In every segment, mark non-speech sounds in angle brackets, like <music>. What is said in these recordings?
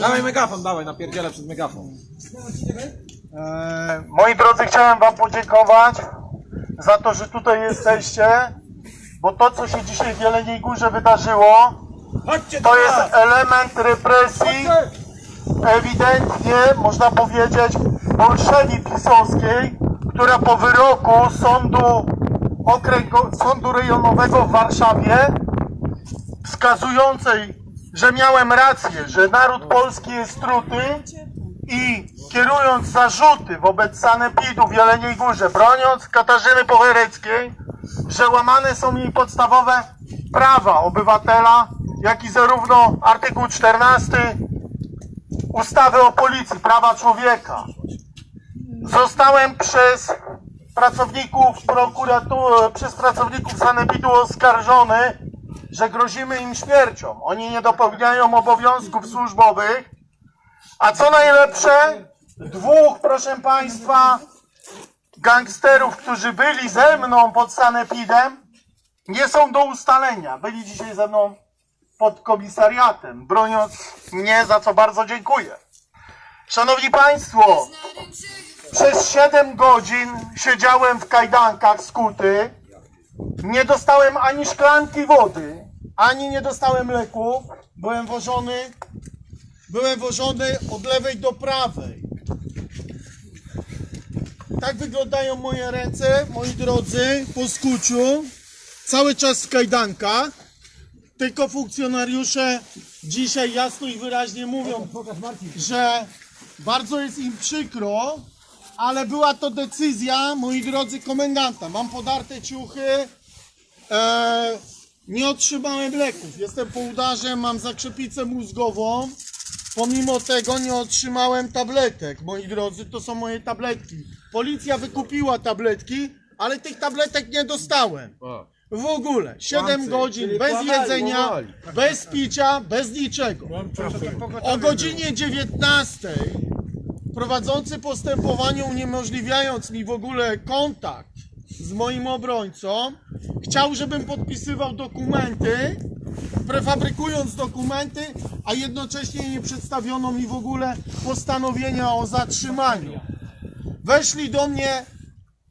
Dawaj megafon, dawaj, napierdzielę przez megafon. E, moi drodzy, chciałem wam podziękować za to, że tutaj jesteście, bo to, co się dzisiaj w Jeleniej Górze wydarzyło, Chodźcie to jest element represji, ewidentnie, można powiedzieć, bolszewi pisowskiej, która po wyroku sądu, okręgo, sądu rejonowego w Warszawie, wskazującej, że miałem rację, że naród polski jest truty i kierując zarzuty wobec Sanepidu w Jeleniej Górze, broniąc Katarzyny Powereckiej, że łamane są jej podstawowe prawa obywatela, jak i zarówno artykuł 14 ustawy o policji, prawa człowieka. Zostałem przez pracowników prokuratury, przez pracowników Sanepidu oskarżony, że grozimy im śmiercią. Oni nie dopełniają obowiązków służbowych, a co najlepsze, dwóch, proszę Państwa, gangsterów, którzy byli ze mną pod Sanepidem, nie są do ustalenia. Byli dzisiaj ze mną pod komisariatem, broniąc mnie, za co bardzo dziękuję. Szanowni Państwo, przez 7 godzin siedziałem w kajdankach skuty. Nie dostałem ani szklanki wody, ani nie dostałem leków. Byłem wożony Byłem wożony od lewej do prawej. Tak wyglądają moje ręce, moi drodzy, po skuciu. Cały czas w kajdankach. Tylko funkcjonariusze dzisiaj jasno i wyraźnie mówią, że bardzo jest im przykro, ale była to decyzja, moi drodzy, komendanta. Mam podarte ciuchy, e, nie otrzymałem leków. Jestem po udarze, mam zakrzepicę mózgową. Pomimo tego nie otrzymałem tabletek, moi drodzy, to są moje tabletki. Policja wykupiła tabletki, ale tych tabletek nie dostałem. W ogóle. 7 godzin bez jedzenia, bez picia, bez niczego. O godzinie 19 prowadzący postępowanie uniemożliwiając mi w ogóle kontakt z moim obrońcą, chciał, żebym podpisywał dokumenty, prefabrykując dokumenty, a jednocześnie nie przedstawiono mi w ogóle postanowienia o zatrzymaniu. Weszli do mnie,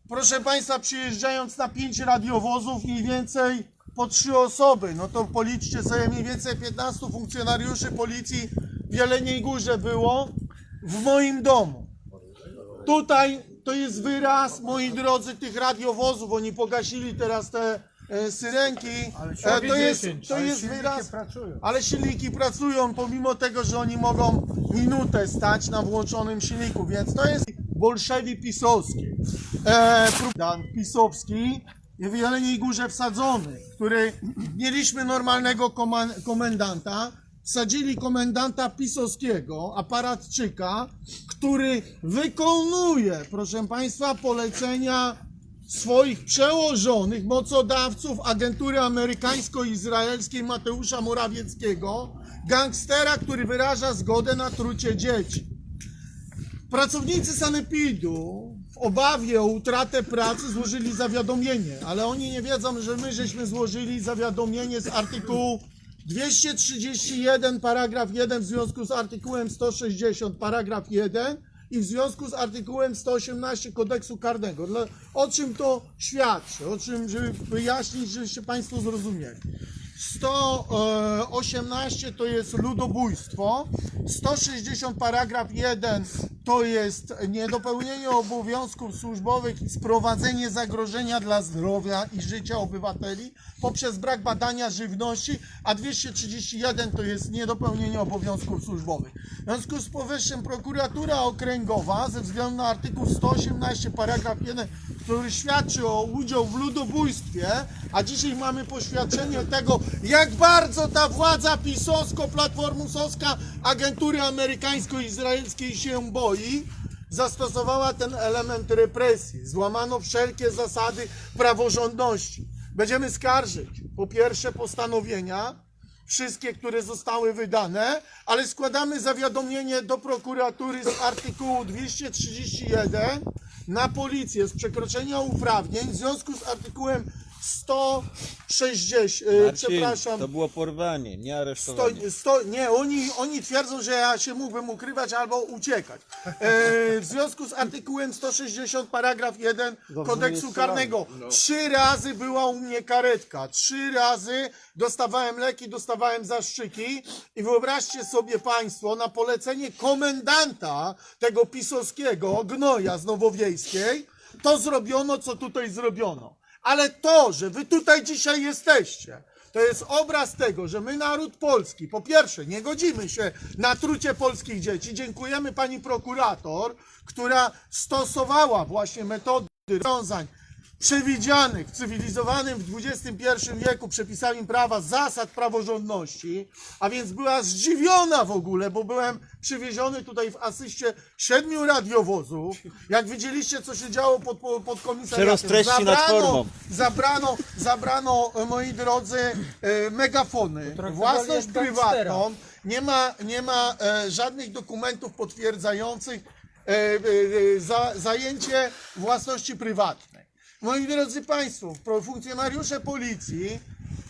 proszę Państwa, przyjeżdżając na pięć radiowozów, mniej więcej po trzy osoby. No to policzcie sobie mniej więcej 15 funkcjonariuszy policji w Jeleniej Górze było w moim domu. Tutaj to jest wyraz, moi drodzy, tych radiowozów. Oni pogasili teraz te e, syrenki. E, to jest, to jest wyraz. Ale silniki pracują, pomimo tego, że oni mogą minutę stać na włączonym silniku, więc to jest bolszewi pisowski. E, Dan pisowski w Jeleniej Górze wsadzony, który mieliśmy normalnego komendanta, wsadzili komendanta pisowskiego, aparatczyka, który wykonuje, proszę Państwa, polecenia swoich przełożonych mocodawców agentury amerykańsko-izraelskiej Mateusza Morawieckiego, gangstera, który wyraża zgodę na trucie dzieci. Pracownicy Sanepidu w obawie o utratę pracy złożyli zawiadomienie, ale oni nie wiedzą, że my żeśmy złożyli zawiadomienie z artykułu 231 paragraf 1 w związku z artykułem 160 paragraf 1 i w związku z artykułem 118 kodeksu karnego. O czym to świadczy? O czym, żeby wyjaśnić, żebyście Państwo zrozumieli. 118 to jest ludobójstwo, 160 paragraf 1 to jest niedopełnienie obowiązków służbowych i sprowadzenie zagrożenia dla zdrowia i życia obywateli poprzez brak badania żywności, a 231 to jest niedopełnienie obowiązków służbowych. W związku z powyższym prokuratura okręgowa ze względu na artykuł 118 paragraf 1 który świadczy o udział w ludobójstwie, a dzisiaj mamy poświadczenie tego, jak bardzo ta władza pisowsko-platformusowska agentury amerykańsko-izraelskiej się boi, zastosowała ten element represji. Złamano wszelkie zasady praworządności. Będziemy skarżyć po pierwsze postanowienia, wszystkie, które zostały wydane, ale składamy zawiadomienie do prokuratury z artykułu 231 na policję z przekroczenia uprawnień w związku z artykułem 160, e, Marcin, przepraszam, to było porwanie, nie aresztowanie. Sto, sto, nie, oni, oni twierdzą, że ja się mógłbym ukrywać albo uciekać. E, w związku z artykułem 160 paragraf 1 kodeksu karnego. Trzy razy była u mnie karetka, trzy razy dostawałem leki, dostawałem zaszczyki. I wyobraźcie sobie Państwo na polecenie komendanta tego pisowskiego gnoja z Nowowiejskiej. To zrobiono, co tutaj zrobiono. Ale to, że wy tutaj dzisiaj jesteście, to jest obraz tego, że my, naród polski, po pierwsze, nie godzimy się na trucie polskich dzieci. Dziękujemy pani prokurator, która stosowała właśnie metody rozwiązań przewidzianych w cywilizowanym w XXI wieku przepisami prawa zasad praworządności, a więc była zdziwiona w ogóle, bo byłem przywieziony tutaj w asyście siedmiu radiowozów. Jak widzieliście, co się działo pod, pod komisariatem. Formą. Zabrano, zabrano, e, moi drodzy, e, megafony, własność prywatną. Nie ma, nie ma e, żadnych dokumentów potwierdzających za, zajęcie własności prywatnej. Moi drodzy Państwo, funkcjonariusze policji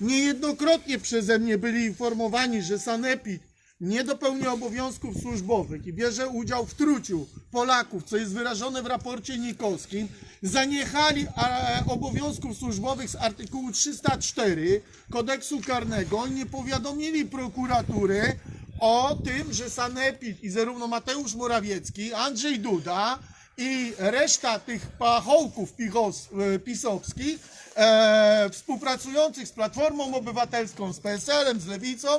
niejednokrotnie przeze mnie byli informowani, że Sanepid nie dopełnia obowiązków służbowych i bierze udział w truciu Polaków, co jest wyrażone w raporcie nikowskim, zaniechali e, obowiązków służbowych z artykułu 304 kodeksu karnego, nie powiadomili prokuratury o tym, że Sanepid i zarówno Mateusz Morawiecki, Andrzej Duda i reszta tych pachołków e, pisowskich e, współpracujących z Platformą Obywatelską, z PSL-em, z Lewicą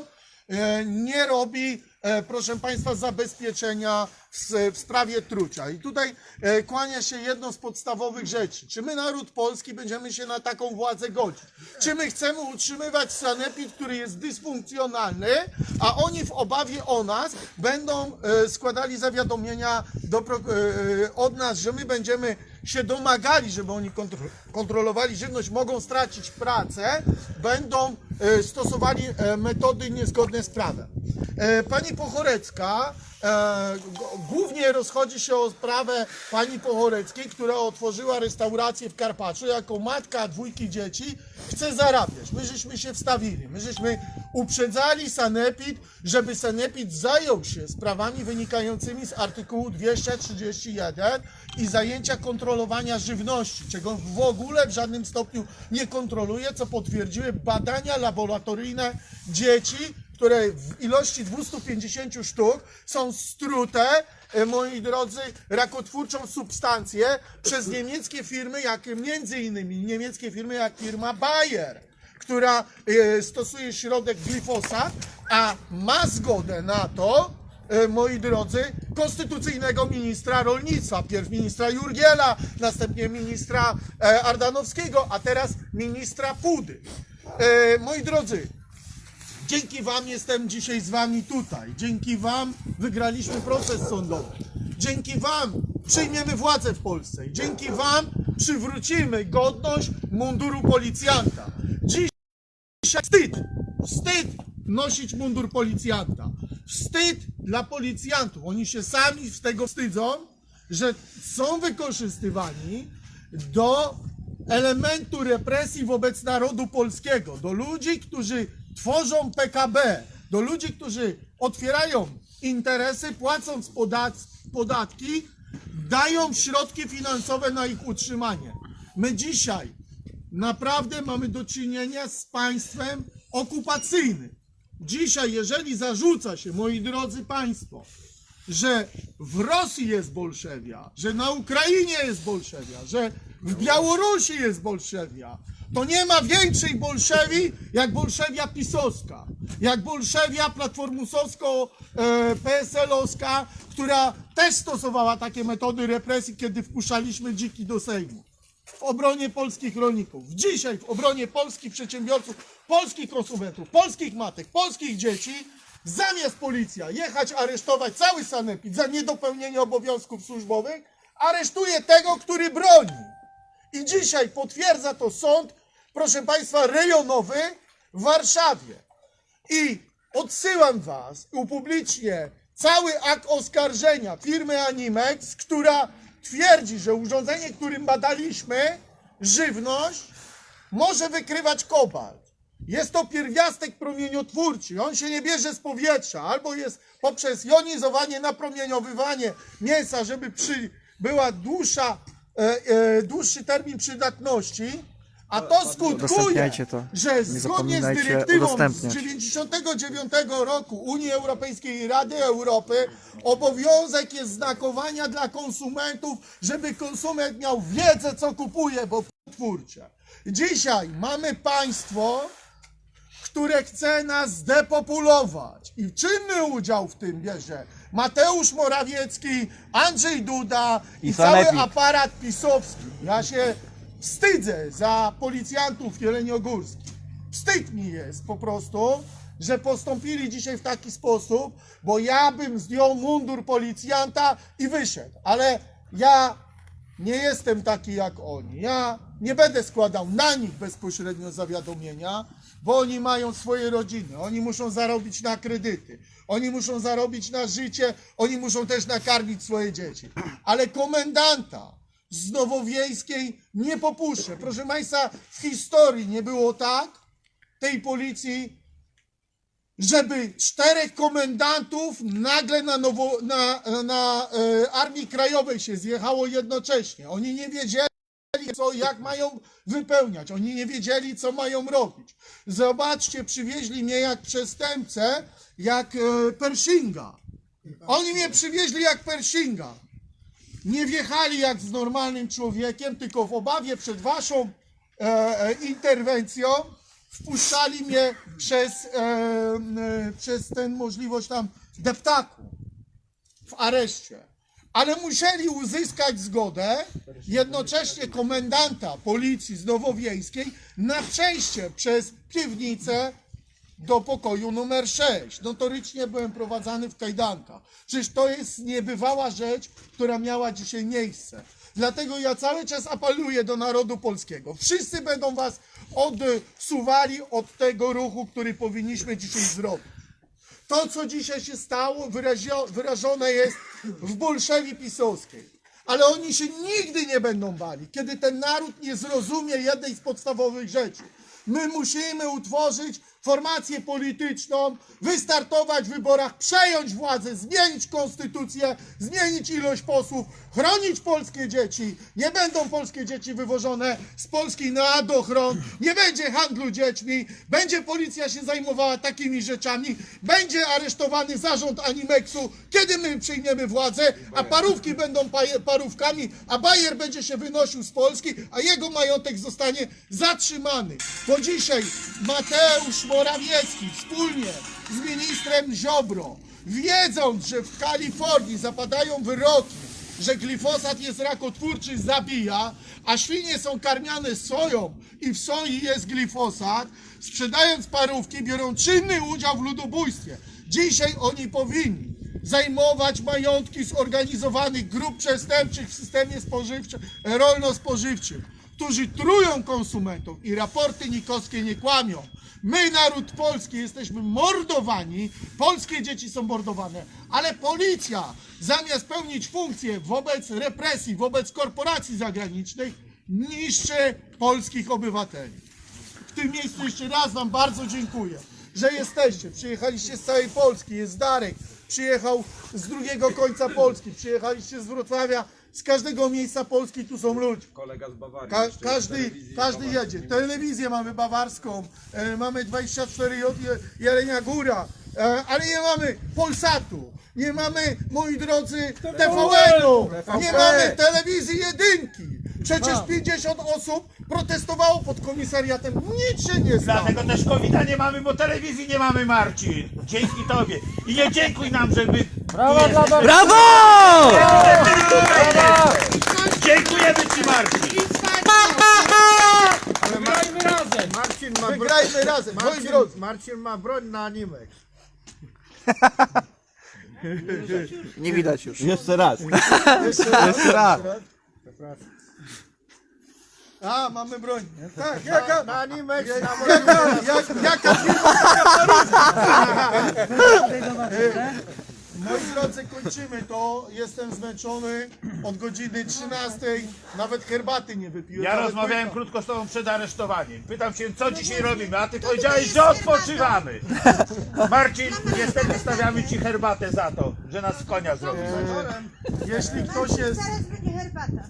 e, nie robi, proszę Państwa, zabezpieczenia w, sprawie trucia. I tutaj e, kłania się jedno z podstawowych rzeczy. Czy my, naród polski, będziemy się na taką władzę godzić? Czy my chcemy utrzymywać sanepid, który jest dysfunkcjonalny, a oni w obawie o nas będą e, składali zawiadomienia do, e, e, od nas, że my będziemy się domagali, żeby oni kontro- kontrolowali żywność, mogą stracić pracę, będą e, stosowali e, metody niezgodne z prawem. E, Pani Pochorecka głównie rozchodzi się o sprawę pani Pochoreckiej, która otworzyła restaurację w Karpaczu jako matka dwójki dzieci, chce zarabiać. My żeśmy się wstawili, my żeśmy uprzedzali Sanepid, żeby Sanepid zajął się sprawami wynikającymi z artykułu 231 i zajęcia kontrolowania żywności, czego w ogóle w żadnym stopniu nie kontroluje, co potwierdziły badania laboratoryjne dzieci, które w ilości 250 sztuk są strute, e, moi drodzy, rakotwórczą substancję przez niemieckie firmy, jak między innymi niemieckie firmy jak firma Bayer, która e, stosuje środek glifosat, a ma zgodę na to, e, moi drodzy, konstytucyjnego ministra rolnictwa. Pierw ministra Jurgiela, następnie ministra Ardanowskiego, a teraz ministra Pudy. Moi drodzy, Dzięki Wam jestem dzisiaj z Wami tutaj. Dzięki Wam wygraliśmy proces sądowy. Dzięki Wam przyjmiemy władzę w Polsce. Dzięki Wam przywrócimy godność munduru policjanta. Dzisiaj wstyd, wstyd nosić mundur policjanta. Wstyd dla policjantów. Oni się sami z tego wstydzą, że są wykorzystywani do elementu represji wobec narodu polskiego, do ludzi, którzy tworzą PKB, do ludzi, którzy otwierają interesy, płacąc podat- podatki, dają środki finansowe na ich utrzymanie. My dzisiaj naprawdę mamy do czynienia z państwem okupacyjnym. Dzisiaj, jeżeli zarzuca się, moi drodzy Państwo, że w Rosji jest bolszewia, że na Ukrainie jest bolszewia, że w Białorusi jest bolszewia, to nie ma większej bolszewi jak bolszewia pisowska, jak bolszewia platformusowsko-PSL-owska, która też stosowała takie metody represji, kiedy wpuszczaliśmy dziki do Sejmu. W obronie polskich rolników, dzisiaj w obronie polskich przedsiębiorców, polskich konsumentów, polskich matek, polskich dzieci, zamiast policja jechać aresztować cały sanepid za niedopełnienie obowiązków służbowych, aresztuje tego, który broni. I dzisiaj potwierdza to sąd, proszę Państwa, rejonowy w Warszawie. I odsyłam Was, upublicznię cały akt oskarżenia firmy Animex, która twierdzi, że urządzenie, którym badaliśmy żywność, może wykrywać kobalt. Jest to pierwiastek promieniotwórczy. On się nie bierze z powietrza, albo jest poprzez jonizowanie, napromieniowywanie mięsa, żeby przy, była dłuższa, e, e, dłuższy termin przydatności. A to skutkuje, to. że Nie zgodnie z dyrektywą z udostępniać. 99 roku Unii Europejskiej i Rady Europy obowiązek jest znakowania dla konsumentów, żeby konsument miał wiedzę, co kupuje, bo twórcze. Dzisiaj mamy państwo, które chce nas zdepopulować i czynny udział w tym bierze Mateusz Morawiecki, Andrzej Duda i, I cały Sanepid. aparat pisowski. Ja się wstydzę za policjantów jeleniogórskich. Wstyd mi jest po prostu, że postąpili dzisiaj w taki sposób, bo ja bym zdjął mundur policjanta i wyszedł, ale ja nie jestem taki jak oni. Ja nie będę składał na nich bezpośrednio zawiadomienia, bo oni mają swoje rodziny. Oni muszą zarobić na kredyty. Oni muszą zarobić na życie. Oni muszą też nakarmić swoje dzieci. Ale komendanta z Nowowiejskiej nie popuszczę. Proszę Państwa, w historii nie było tak tej policji, żeby czterech komendantów nagle na, nowo, na, na e, Armii Krajowej się zjechało jednocześnie. Oni nie wiedzieli, co, jak mają wypełniać. Oni nie wiedzieli, co mają robić. Zobaczcie, przywieźli mnie jak przestępcę, jak e, Pershinga. Oni mnie przywieźli jak Pershinga. Nie wjechali jak z normalnym człowiekiem, tylko w obawie przed waszą e, e, interwencją wpuszczali mnie przez, e, e, przez ten możliwość tam deptaku w areszcie. Ale musieli uzyskać zgodę jednocześnie komendanta policji z Nowowiejskiej na przejście przez piwnicę do pokoju numer 6. Notorycznie byłem prowadzany w kajdankach. Przecież to jest niebywała rzecz, która miała dzisiaj miejsce. Dlatego ja cały czas apeluję do narodu polskiego. Wszyscy będą was odsuwali od tego ruchu, który powinniśmy dzisiaj zrobić. To, co dzisiaj się stało, wyrażone jest w bolszewi pisowskiej. Ale oni się nigdy nie będą bali, kiedy ten naród nie zrozumie jednej z podstawowych rzeczy. My musimy utworzyć formację polityczną, wystartować w wyborach, przejąć władzę, zmienić konstytucję, zmienić ilość posłów, chronić polskie dzieci. Nie będą polskie dzieci wywożone z Polski na adochron, nie będzie handlu dziećmi, będzie policja się zajmowała takimi rzeczami, będzie aresztowany zarząd Animexu, kiedy my przyjmiemy władzę, a parówki będą parówkami, a Bayer będzie się wynosił z Polski, a jego majątek zostanie zatrzymany. Bo dzisiaj Mateusz Morawiecki wspólnie z ministrem Ziobro, wiedząc, że w Kalifornii zapadają wyroki, że glifosat jest rakotwórczy, zabija, a świnie są karmiane soją i w soi jest glifosat, sprzedając parówki, biorą czynny udział w ludobójstwie. Dzisiaj oni powinni zajmować majątki zorganizowanych grup przestępczych w systemie spożywczym, rolno-spożywczym, którzy trują konsumentów i raporty nikowskie nie kłamią. My, naród polski, jesteśmy mordowani, polskie dzieci są mordowane, ale policja zamiast pełnić funkcję wobec represji, wobec korporacji zagranicznych, niszczy polskich obywateli. W tym miejscu jeszcze raz Wam bardzo dziękuję, że jesteście. Przyjechaliście z całej Polski, jest Darek, przyjechał z drugiego końca Polski, przyjechaliście z Wrocławia, z każdego miejsca Polski tu są ludzie. Kolega z Bawarii. Ka jeszcze każdy, każdy jedzie. Telewizję mamy bawarską, e, mamy 24 J Je- Jelenia Góra, e, ale nie mamy Polsatu, nie mamy, moi drodzy, TVN-u, nie mamy telewizji jedynki. Przecież 50 osób protestowało pod komisariatem, nic się nie stało. Dlatego też covid nie mamy, bo telewizji nie mamy, Marcin. Dzięki Tobie. I nie dziękuj nam, żeby... Brawo dla Brawo! Dziękujemy Ci, Marcin. Grajmy razem! Marcin ma. Wygrajmy razem, moi Marcin, drodzy. Marcin ma broń na animek. <laughs> Nie widać już. <laughs> Jeszcze raz. Jeszcze raz. A, mamy broń. Tak, jaka, Na animek, na jaka, jak, jaka firma <laughs> Moi drodzy, kończymy to. Jestem zmęczony od godziny 13. Nawet herbaty nie wypiłem. Ja Nawet rozmawiałem krótko z tobą przed aresztowaniem. Pytam się, co dzisiaj robimy, a ty powiedziałeś, że odpoczywamy. Marcin, niestety stawiamy ci herbatę za to, że nas w konia zrobił. Jeśli ktoś jest... Zaraz będzie herbata.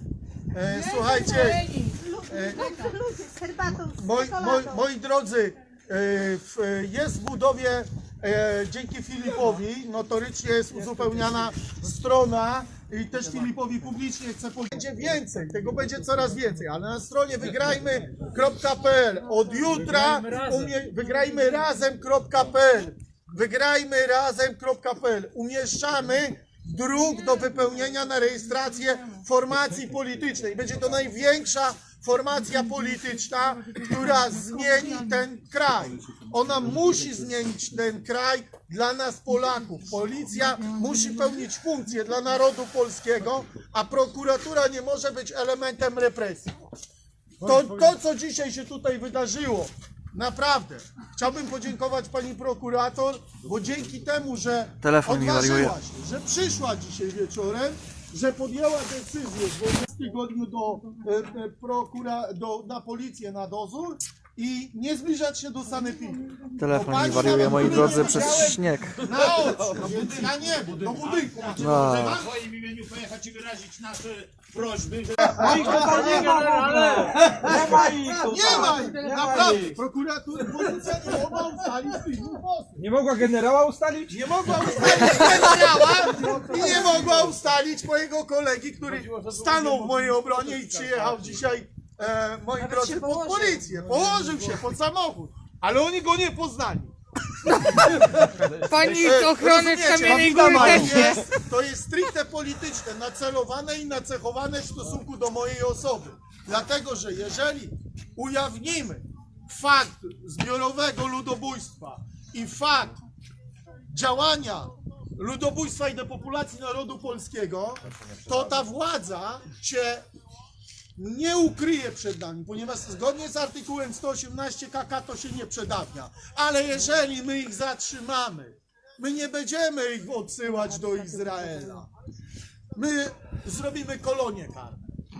E, słuchajcie, Ludzie, ludzie z herbatą, z moi, moi, moi drodzy, e, w, e, jest w budowie e, dzięki Filipowi, notorycznie jest uzupełniana strona i też Filipowi publicznie chcę powiedzieć, będzie więcej, tego będzie coraz więcej, ale na stronie wygrajmy.pl od jutra umie, wygrajmy razem.pl wygrajmy razem.pl umieszczamy druk do wypełnienia na rejestrację formacji politycznej. Będzie to największa formacja polityczna, która zmieni ten kraj. Ona musi zmienić ten kraj dla nas Polaków. Policja musi pełnić funkcję dla narodu polskiego, a prokuratura nie może być elementem represji. To, to co dzisiaj się tutaj wydarzyło, naprawdę, chciałbym podziękować pani prokurator, bo dzięki temu, że Telefon mi odważyła wariuje. się, że przyszła dzisiaj wieczorem, że podjęła decyzję w 12 tygodniu do, e, e, prokura, do, na policję na dozór i nie zbliżać się do sanepidu. Telefon mi państwa wariuje, moi drodzy, widziałem przez śnieg. Na oczy, więc ja nie, bo do budynku. No. Że mam w swoim imieniu pojechać i wyrazić nasze prośby, że Nie ma ich, naprawdę. Prokuratura, policja nie mogła ustalić osób. Nie mogła generała ustalić? Nie mogła ustalić generała i nie mogła ustalić mojego kolegi, który stanął w mojej obronie i przyjechał dzisiaj, e, moi drodzy, pod policję. Położył się pod samochód, ale oni go nie poznali. <laughs> Pani E, z ochrony Kamiennej to Góry też nie. jest, to jest stricte polityczne, nacelowane i nacechowane w stosunku do mojej osoby. Dlatego, że jeżeli ujawnimy fakt zbiorowego ludobójstwa i fakt działania ludobójstwa i depopulacji narodu polskiego, to ta władza się nie ukryje przed nami, ponieważ zgodnie z artykułem 118 KK to się nie przedawnia. Ale jeżeli my ich zatrzymamy, my nie będziemy ich odsyłać do Izraela. My zrobimy kolonie karne.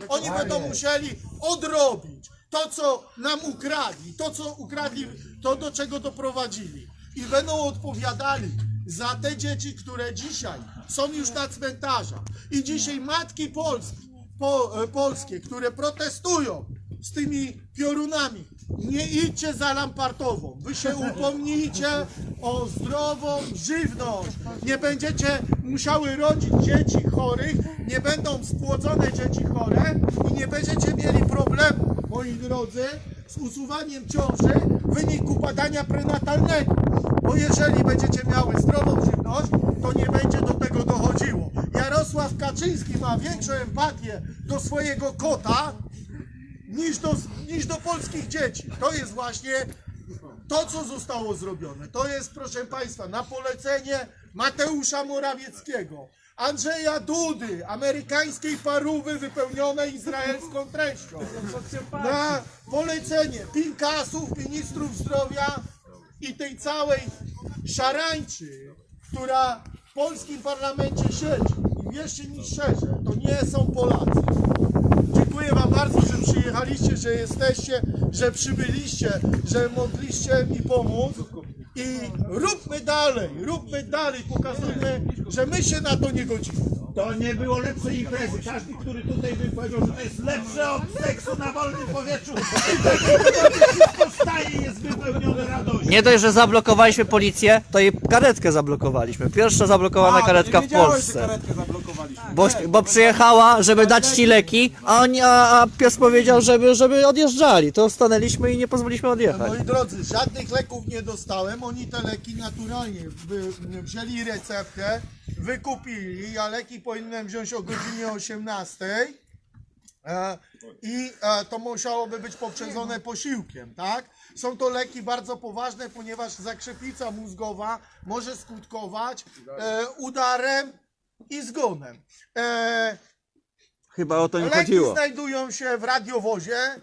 Oni będą musieli odrobić to, co nam ukradli, to, co ukradli, to, do czego doprowadzili. I będą odpowiadali za te dzieci, które dzisiaj są już na cmentarzach. I dzisiaj matki Polski, po, e, polskie, które protestują z tymi piorunami, nie idźcie za lampartową. Wy się upomnijcie o zdrową żywność. Nie będziecie musiały rodzić dzieci chorych, nie będą spłodzone dzieci chore i nie będziecie mieli problemu, moi drodzy, z usuwaniem ciąży w wyniku badania prenatalnego. Bo jeżeli będziecie miały zdrową żywność, to nie będzie do tego dochodziło. Jarosław Kaczyński ma większą empatię do swojego kota niż do, niż do polskich dzieci. To jest właśnie to, co zostało zrobione. To jest, proszę Państwa, na polecenie Mateusza Morawieckiego, Andrzeja Dudy, amerykańskiej parówy wypełnionej izraelską treścią. Na polecenie Pinkasów, ministrów zdrowia i tej całej szarańczy, która w polskim parlamencie siedzi. I wierzcie mi szczerze, to nie są Polacy. Dziękuję Wam bardzo, że przyjechaliście, że jesteście, że przybyliście, że mogliście mi pomóc. I róbmy dalej, róbmy dalej, pokazujmy, że my się na to nie godzimy. to nie było lepszej imprezy. Każdy, który tutaj by powiedział, że to jest lepsze od seksu na wolnym powietrzu, wszystko staje i jest wypełnione radością. Nie dość, że zablokowaliśmy policję, to i karetkę zablokowaliśmy. Pierwsza zablokowana karetka w Polsce. Bo, bo przyjechała, żeby dać ci leki, a, oni, a, a pies powiedział, żeby, żeby odjeżdżali. To stanęliśmy i nie pozwoliliśmy odjechać. Moi drodzy, żadnych leków nie dostałem. Oni te leki naturalnie wy, wzięli receptę, wykupili. Ja leki powinienem wziąć o godzinie 18. E, I e, to musiałoby być poprzedzone posiłkiem, tak? Są to leki bardzo poważne, ponieważ zakrzepica mózgowa może skutkować e, udarem i zgonem. Chyba o to nie Leki chodziło. znajdują się w radiowozie,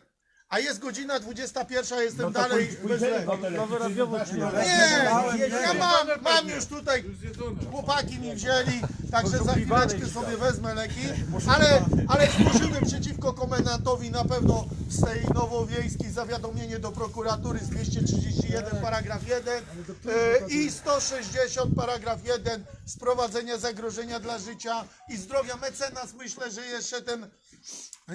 a jest godzina 21, jestem No dalej bez leku. Nie, ja mam, mam już tutaj, chłopaki mi wzięli, także za chwileczkę sobie wezmę leki, ale, ale złożymy przeciwko komendantowi na pewno z tej nowowiejskiej zawiadomienie do prokuratury z 231 paragraf 1 e, i 160 paragraf 1 sprowadzenia zagrożenia dla życia i zdrowia. Mecenas myślę, że jeszcze ten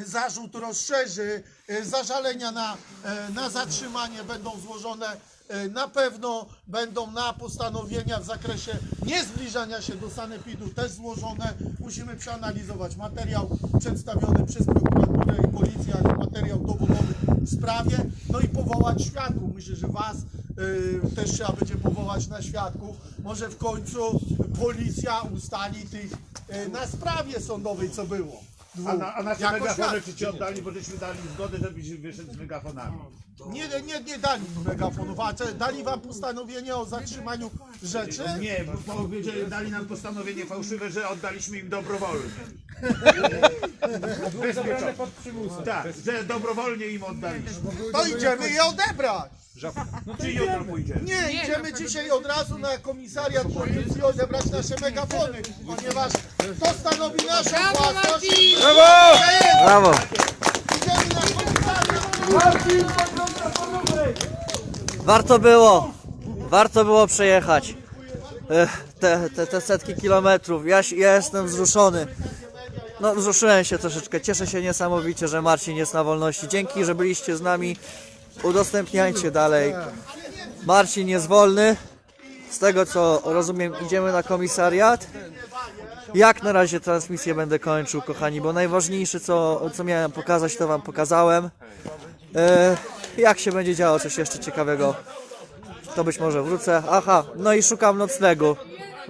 zarzut rozszerzy, e, zażalenia na, e, na zatrzymanie będą złożone, e, na pewno będą na postanowienia w zakresie niezbliżania się do sanepidu też złożone. Musimy przeanalizować materiał przedstawiony przez prokuraturę i policję, materiał dowodowy w sprawie, no i powołać świadków. Myślę, że Was e, też trzeba będzie powołać na świadków. Może w końcu policja ustali tych e, na sprawie sądowej, co było. A, na, a nasze Jako megafony czy ci oddali, bo żeśmy dali zgodę, żebyś wyszedł z megafonami. Nie, nie, nie dali megafonów, a czy dali wam postanowienie o zatrzymaniu rzeczy? Nie, bo powiedzieli, dali nam postanowienie fałszywe, że oddaliśmy im dobrowolnie. Bezpieczeństwo. pod przymusem. Tak, że dobrowolnie im oddaliśmy. To idziemy je odebrać. Czy jutro pójdziemy? Nie, idziemy dzisiaj od razu na komisariat policji odebrać nasze megafony, ponieważ to stanowi naszą własność. Brawo! Brawo! Idziemy na komisariat. Warto było, warto było przejechać e, te, te, te setki kilometrów. Ja, ja jestem wzruszony. No, wzruszyłem się troszeczkę. Cieszę się niesamowicie, że Marcin jest na wolności. Dzięki, że byliście z nami. Udostępniajcie dalej. Marcin jest wolny. Z tego co rozumiem, idziemy na komisariat. Jak na razie transmisję będę kończył, kochani, bo najważniejsze, co, co miałem pokazać, to Wam pokazałem. E, jak się będzie działo coś jeszcze ciekawego, to być może wrócę. Aha, no i szukam noclegu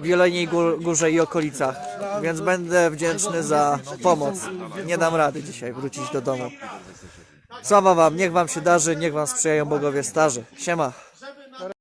w Jeleniej Gór, Górze i okolicach, więc będę wdzięczny za pomoc. Nie dam rady dzisiaj wrócić do domu. Sława Wam, niech Wam się darzy, niech Wam sprzyjają bogowie starzy. Siema.